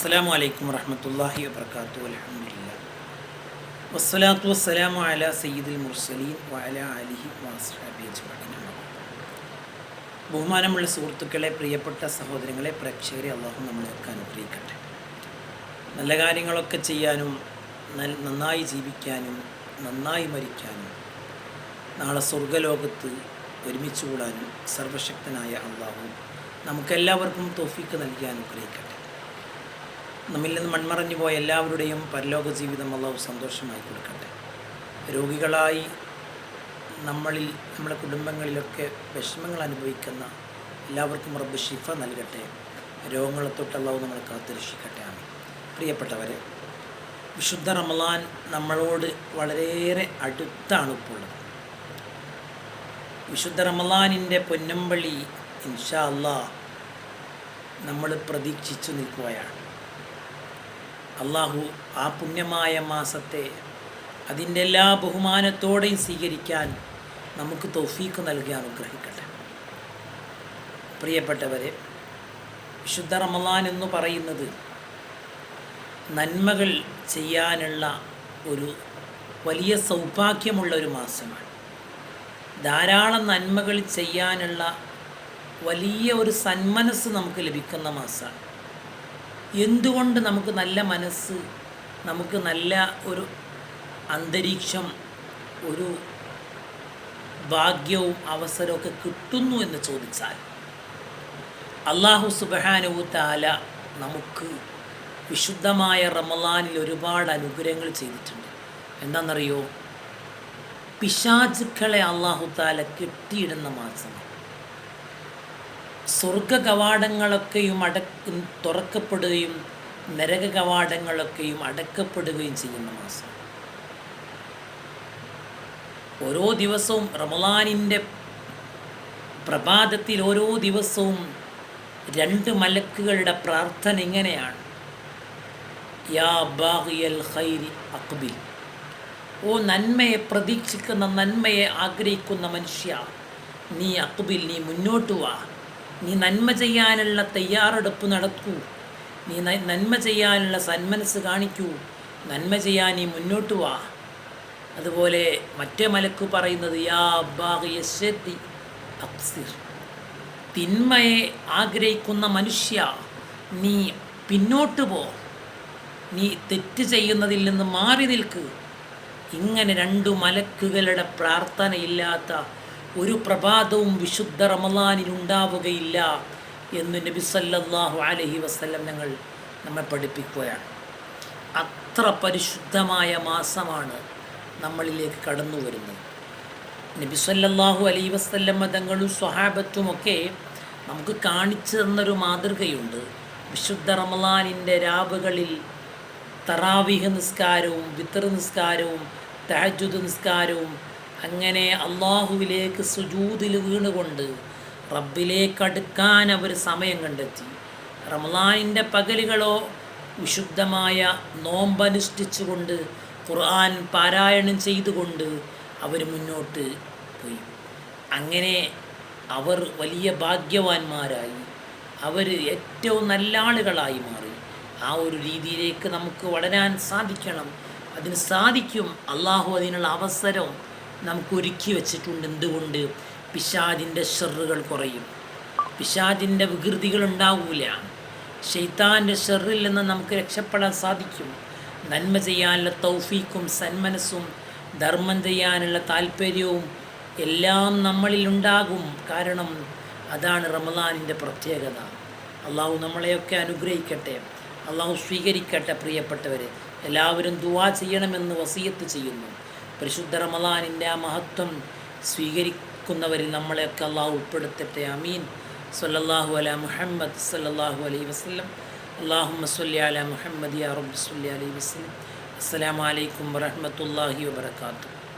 അസ്സാം വലൈക്കും വറഹമത്തല്ലാഹി വാത്തു അലഹമില്ല വസ്സലാത്തു വസ്സലാമു അല സയ്യിദുൽ മുർസലീൻ വഅല അലിഹി വാസ്ഹാബി അജ്മഈൻ ബഹുമാനമുള്ള സുഹൃത്തുക്കളെ പ്രിയപ്പെട്ട സഹോദരങ്ങളെ പ്രേക്ഷകരെ അള്ളാഹു നമ്മളെയൊക്കെ അനുഗ്രഹിക്കട്ടെ. നല്ല കാര്യങ്ങളൊക്കെ ചെയ്യാനും നന്നായി ജീവിക്കാനും നന്നായി മരിക്കാനും നാളെ സ്വർഗലോകത്ത് ഒരുമിച്ച് കൂടാനും സർവശക്തനായ അള്ളാഹു നമുക്കെല്ലാവർക്കും തോഫിക്ക് നൽകി അനുഗ്രഹിക്കട്ടെ. നമ്മിൽ നിന്ന് മൺമറഞ്ഞു പോയ എല്ലാവരുടെയും പരലോക ജീവിതം അള്ളാഹു സന്തോഷമായി കൊടുക്കട്ടെ. രോഗികളായി നമ്മളിൽ നമ്മുടെ കുടുംബങ്ങളിലൊക്കെ വിഷമങ്ങൾ അനുഭവിക്കുന്ന എല്ലാവർക്കും റബ്ബ് ഷിഫ നൽകട്ടെ. രോഗങ്ങളെ തൊട്ട് അള്ളാഹു നമ്മളെ കാത്തുരക്ഷിക്കട്ടെ ആണ് പ്രിയപ്പെട്ടവരെ വിശുദ്ധ റമലാൻ നമ്മളോട് വളരെയേറെ അടുത്താണ് ഇപ്പോൾ ഉള്ളത് വിശുദ്ധ റമലാനിന്റെ പൊന്നമ്പള്ളി ഇൻഷാ അള്ളാ നമ്മൾ പ്രതീക്ഷിച്ചു നിൽക്കുകയാണ്. അള്ളാഹു ആ പുണ്യമായ മാസത്തെ അതിന്റെ എല്ലാ ബഹുമാനത്തോടെയും സ്വീകരിക്കാൻ നമുക്ക് തൗഫീക്ക് നൽകി അനുഗ്രഹിക്കട്ടെ. പ്രിയപ്പെട്ടവരെ വിശുദ്ധ റമലാൻ എന്ന് പറയുന്നത് നന്മകൾ ചെയ്യാനുള്ള ഒരു വലിയ സൗഭാഗ്യമുള്ള ഒരു മാസമാണ്. ധാരാളം നന്മകൾ ചെയ്യാനുള്ള വലിയ ഒരു സന്മനസ് നമുക്ക് ലഭിക്കുന്ന മാസമാണ്. എന്തുകൊണ്ട് നമുക്ക് നല്ല മനസ്സ് നമുക്ക് നല്ല ഒരു അന്തരീക്ഷം ഒരു ഭാഗ്യവും അവസരമൊക്കെ കിട്ടുന്നു എന്ന് ചോദിച്ചാൽ അള്ളാഹു സുബഹാനു താല നമുക്ക് വിശുദ്ധമായ റമലാനിൽ ഒരുപാട് അനുഗ്രഹങ്ങൾ ചെയ്തിട്ടുണ്ട്. എന്താണെന്നറിയോ? പിശാചുക്കളെ അള്ളാഹു താല കെട്ടിയിടുന്ന മാസമാണ് സ്വർഗ കവാടങ്ങളൊക്കെയും അടക്ക തുറക്കപ്പെടുകയും നരക കവാടങ്ങളൊക്കെയും അടക്കപ്പെടുകയും ചെയ്യുന്ന മാസം. ഓരോ ദിവസവും റമലാനിന്റെ പ്രഭാതത്തിൽ ഓരോ ദിവസവും രണ്ട് മലക്കുകളുടെ പ്രാർത്ഥന ഇങ്ങനെയാണ്. യാ ഖൈരി അക്ബിൽ. ഓ നന്മയെ പ്രതീക്ഷിക്കുന്ന നന്മയെ ആഗ്രഹിക്കുന്ന മനുഷ്യ നീ അക്ബിൽ നീ മുന്നോട്ട് വാ. നീ നന്മ ചെയ്യാനുള്ള തയ്യാറെടുപ്പ് നടക്കൂ നീ നന്മ ചെയ്യാനുള്ള സന്മനസ് കാണിക്കൂ. നന്മ ചെയ്യാൻ നീ മുന്നോട്ട് വാ. അതുപോലെ മറ്റേ മലക്ക് പറയുന്നത് യാ ബാഹ്യശത്തി അക്സിർ തിന്മയെ ആഗ്രഹിക്കുന്ന മനുഷ്യ നീ പിന്നോട്ട് പോ. നീ തെറ്റ് ചെയ്യുന്നതിൽ നിന്ന് മാറി നിൽക്ക്. ഇങ്ങനെ രണ്ടു മലക്കുകളുടെ പ്രാർത്ഥനയില്ലാത്ത ഒരു പ്രഭാതവും വിശുദ്ധ റമലാനിൽ ഉണ്ടാവുകയില്ല എന്ന് നബി സല്ലല്ലാഹു അലഹി വസ്ല്ലം ഞങ്ങൾ നമ്മെ പഠിപ്പിക്കുകയാണ്. അത്ര പരിശുദ്ധമായ മാസമാണ് നമ്മളിലേക്ക് കടന്നു വരുന്നത്. നബി സല്ലല്ലാഹു അലൈഹി വസ്ല്ലം മതങ്ങളും സ്വഹാബത്തുമൊക്കെ നമുക്ക് കാണിച്ചു തന്നൊരു മാതൃകയുണ്ട്. വിശുദ്ധ റമലാനിന്റെ രാവുകളിൽ തറാവിഹ നിസ്കാരവും വിത്തർ നിസ്കാരവും തഹജുദ് നിസ്കാരവും അങ്ങനെ അള്ളാഹുവിലേക്ക് സുജൂതിൽ വീണുകൊണ്ട് റബ്ബിലേക്ക് അടുക്കാൻ അവർ സമയം കണ്ടെത്തി. റമലാനിന്റെ പകലുകളോ വിശുദ്ധമായ നോമ്പനുഷ്ഠിച്ചുകൊണ്ട് ഖുർആൻ പാരായണം ചെയ്തുകൊണ്ട് അവർ മുന്നോട്ട് പോയി. അങ്ങനെ അവർ വലിയ ഭാഗ്യവാന്മാരായി. അവർ ഏറ്റവും നല്ല ആളുകളായി മാറി. ആ ഒരു രീതിയിലേക്ക് നമുക്ക് വളരാൻ സാധിക്കണം. അതിന് സാധിക്കും അള്ളാഹു അതിനുള്ള അവസരം നമുക്ക് ഒരുക്കി വെച്ചിട്ടുണ്ട് എന്തുകൊണ്ട്? പിശാദിന്റെ ഷെറുകൾ കുറയും. പിശാദിന്റെ വികൃതികൾ ഉണ്ടാവില്ല ഷെയ്ത്താന്റെ ഷെറിൽ നിന്ന് നമുക്ക് രക്ഷപ്പെടാൻ സാധിക്കും. നന്മ ചെയ്യാനുള്ള തൗഫീക്കും സന്മനസ്സും ധർമ്മം ചെയ്യാനുള്ള താല്പര്യവും എല്ലാം നമ്മളിലുണ്ടാകും കാരണം അതാണ് റമദാനിന്റെ പ്രത്യേകത. അള്ളാഹു നമ്മളെയൊക്കെ അനുഗ്രഹിക്കട്ടെ. അള്ളാഹു സ്വീകരിക്കട്ടെ പ്രിയപ്പെട്ടവർ എല്ലാവരും ദുവാ ചെയ്യണമെന്ന് വസീയത്ത് ചെയ്യുന്നു. പരിശുദ്ധ റമലാനിന്റെ ആ മഹത്വം സ്വീകരിക്കുന്നവരിൽ നമ്മളെയൊക്കെ അള്ളാഹു ഉൾപ്പെടുത്തട്ടെ. അമീൻ സല്ലല്ലാഹു അല മുഹമ്മദ് സല്ലല്ലാഹു അലൈഹി വസല്ലം. അള്ളാഹുമ്മ സല്ലി അല മുഹമ്മദ് യാ റബ്ബി സല്ലി അലൈഹി വസല്ലം. അസ്സലാമു അലൈക്കും വറഹ്മത്തുള്ളാഹി വബറകാതുഹു.